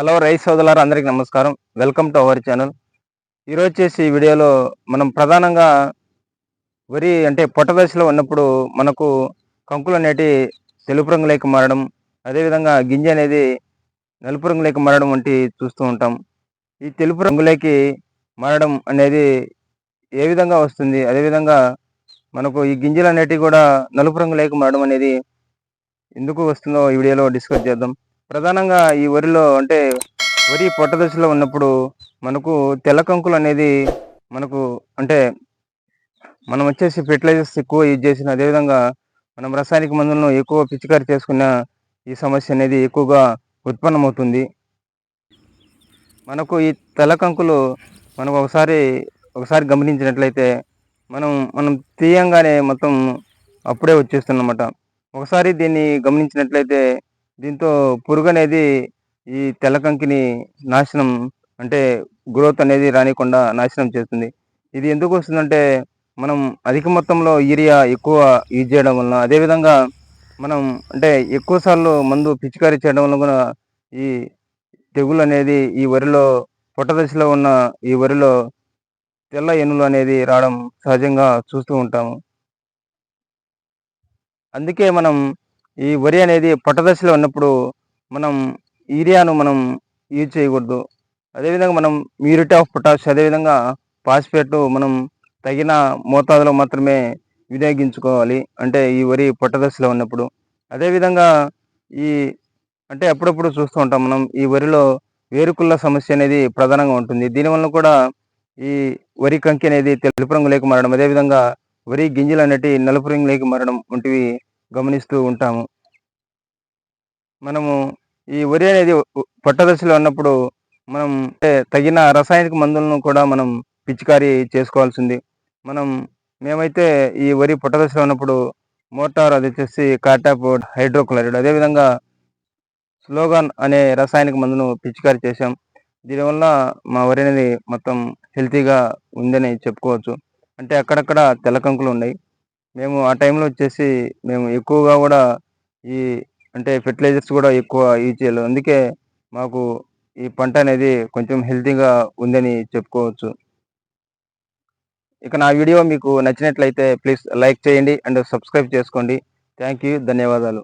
Hello rice సోదరులారా అందరికీ నమస్కారం. Welcome to our channel. ఈరోజు వచ్చేసి ఈ వీడియోలో మనం ప్రధానంగా వరి అంటే పొట్ట దశలో ఉన్నప్పుడు మనకు కంకులు అనేటి తెలుపు రంగులోకి మారడం అదేవిధంగా గింజ అనేది నలుపు రంగులోకి మారడం వంటి చూస్తూ ఉంటాం. ఈ తెలుపు రంగులోకి మారడం అనేది ఏ విధంగా వస్తుంది? అదేవిధంగా మనకు ఈ గింజలు అనేటివి కూడా నలుపు రంగులోకి మారడం అనేది ఎందుకు వస్తుందో ఈ వీడియోలో డిస్కస్ చేద్దాం. ప్రధానంగా ఈ వరిలో అంటే వరి పొట్ట దశలో ఉన్నప్పుడు మనకు తెల్ల కంకులు అనేది మనకు అంటే మనం వచ్చేసి ఫెర్టిలైజర్స్ ఎక్కువ యూజ్ చేసిన అదేవిధంగా మనం రసాయనిక మందులను ఎక్కువ పిచికారి చేసుకున్న ఈ సమస్య అనేది ఎక్కువగా ఉత్పన్నమవుతుంది. మనకు ఈ తెల్లకంకులు మనకు ఒకసారి ఒకసారి గమనించినట్లయితే మనం మనం తీయంగానే మొత్తం అప్పుడే వచ్చేస్తుందన్నమాట. ఒకసారి దీన్ని గమనించినట్లయితే దీంతో పురుగు అనేది ఈ తెల్లకంకిని నాశనం అంటే గ్రోత్ అనేది రానికుండా నాశనం చేస్తుంది. ఇది ఎందుకు వస్తుందంటే మనం అధిక మొత్తంలో యూరియా ఎక్కువ యూజ్ చేయడం వలన అదేవిధంగా మనం అంటే ఎక్కువ సార్లు మందు పిచికారీ చేయడం వలన కూడా ఈ తెగులు అనేది ఈ వరిలో పొట్ట దశలో ఉన్న ఈ వరిలో తెల్ల ఎనులు అనేది రావడం సహజంగా చూస్తూ ఉంటాము. అందుకే మనం ఈ వరి అనేది పొట్టదశలో ఉన్నప్పుడు మనం యూరియాను మనం యూజ్ చేయకూడదు. అదేవిధంగా మనం మ్యూరిటీ ఆఫ్ పొటాష్ అదేవిధంగా పాస్పేట్ మనం తగిన మోతాదులో మాత్రమే వినియోగించుకోవాలి. అంటే ఈ వరి పొట్టదశలో ఉన్నప్పుడు. అదేవిధంగా ఈ అంటే అప్పుడప్పుడు చూస్తూ ఉంటాం మనం ఈ వరిలో వేరుకుళ్ళ సమస్య అనేది ప్రధానంగా ఉంటుంది. దీనివల్ల కూడా ఈ వరి కంకి అనేది తెలుపు రంగులోకి మారడం అదేవిధంగా వరి గింజలు అనేటివి నలుపు రంగులోకి మారడం వంటివి గమనిస్తూ ఉంటాము. మనము ఈ వరి అనేది పట్టదశలో ఉన్నప్పుడు మనం తగిన రసాయనిక మందులను కూడా మనం పిచికారీ చేసుకోవాల్సింది. మనం మేమైతే ఈ వరి పొట్టదశలో ఉన్నప్పుడు మోటార్ అది వచ్చేసి కాటాప్ హైడ్రోక్లోరైడ్ అదేవిధంగా స్లోగాన్ అనే రసాయనిక మందును పిచికారీ చేశాం. దీనివల్ల మా వరి అనేది మొత్తం హెల్తీగా ఉందని చెప్పుకోవచ్చు. అంటే అక్కడక్కడ తెల్లకంకులు ఉన్నాయి. మేము ఆ టైంలో వచ్చేసి మేము ఎక్కువగా కూడా ఈ అంటే ఫెర్టిలైజర్స్ కూడా ఎక్కువ యూజ్ చేయాలి అందుకే మాకు ఈ పంట అనేది కొంచెం హెల్తీగా ఉందని చెప్పుకోవచ్చు. ఇక నా వీడియో మీకు నచ్చినట్లయితే ప్లీజ్ లైక్ చేయండి అండ్ సబ్స్క్రైబ్ చేసుకోండి. థ్యాంక్ యూ ధన్యవాదాలు.